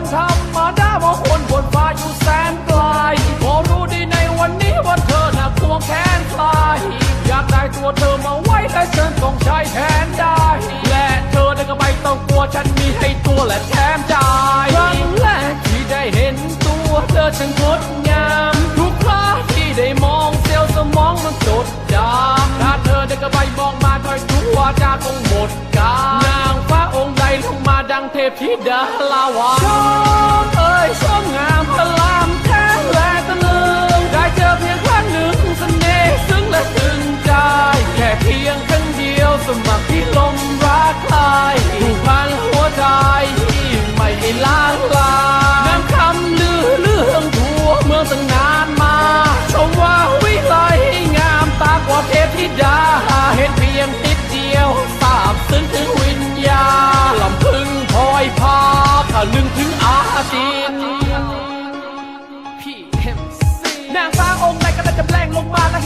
คนธรรมดาว่าคนบนฟ้าอยู่แสนไกลพอรู้ดีในวันนี้ว่าเธอน่ะควงแขนคลายอยากได้ตัวเธอมาไว้และฉันต้องใช้แทนได้ และเธอได้ก็ไม่ต้องกลัวฉันมีให้ตัวและแถ ดังเทพธิดาลาวาชมเอ้ยชมงามพล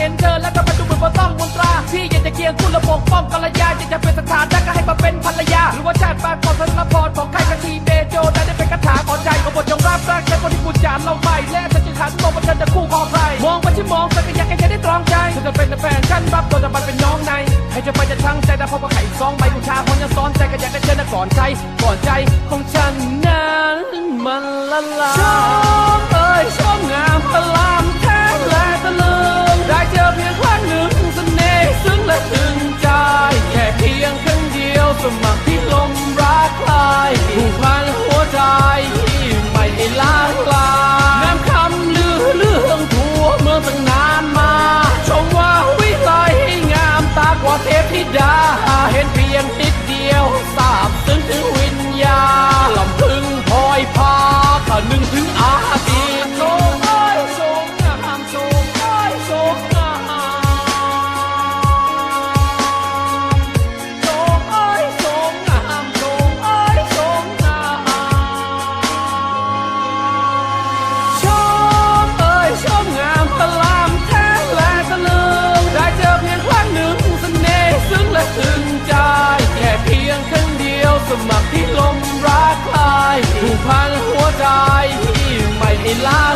ห็นเธอแล้วก็มาดูเหมือนว่าต้องมนตราพี่อยากจะเคียงคู่และปกป้องกัลยาอยากจะเป็นสถานะก็ให้มาเป็นภรรยา หรือว่าชาติบ้านของธนพรของใครกับทีเบโจได้ได้เป็นคาถาขอใจของบทจงรับรักแค่คนที่กูจานเราไปและฉันจึงหันมองว่าเธอจะคู่ของใครมองไปที่มองไปก็อยากให้เธอได้ตรองใจเธอจะเป็นแฟนฉันรับตัวจะมันเป็นน้องในให้เธอไปจะทั้งใจแต่พอมาไข่ซองใบบูชาคนยังซ้อนใจก็อยากได้เธอนะก่อนใจก่อนใจของฉันนั้นมันละลาย love.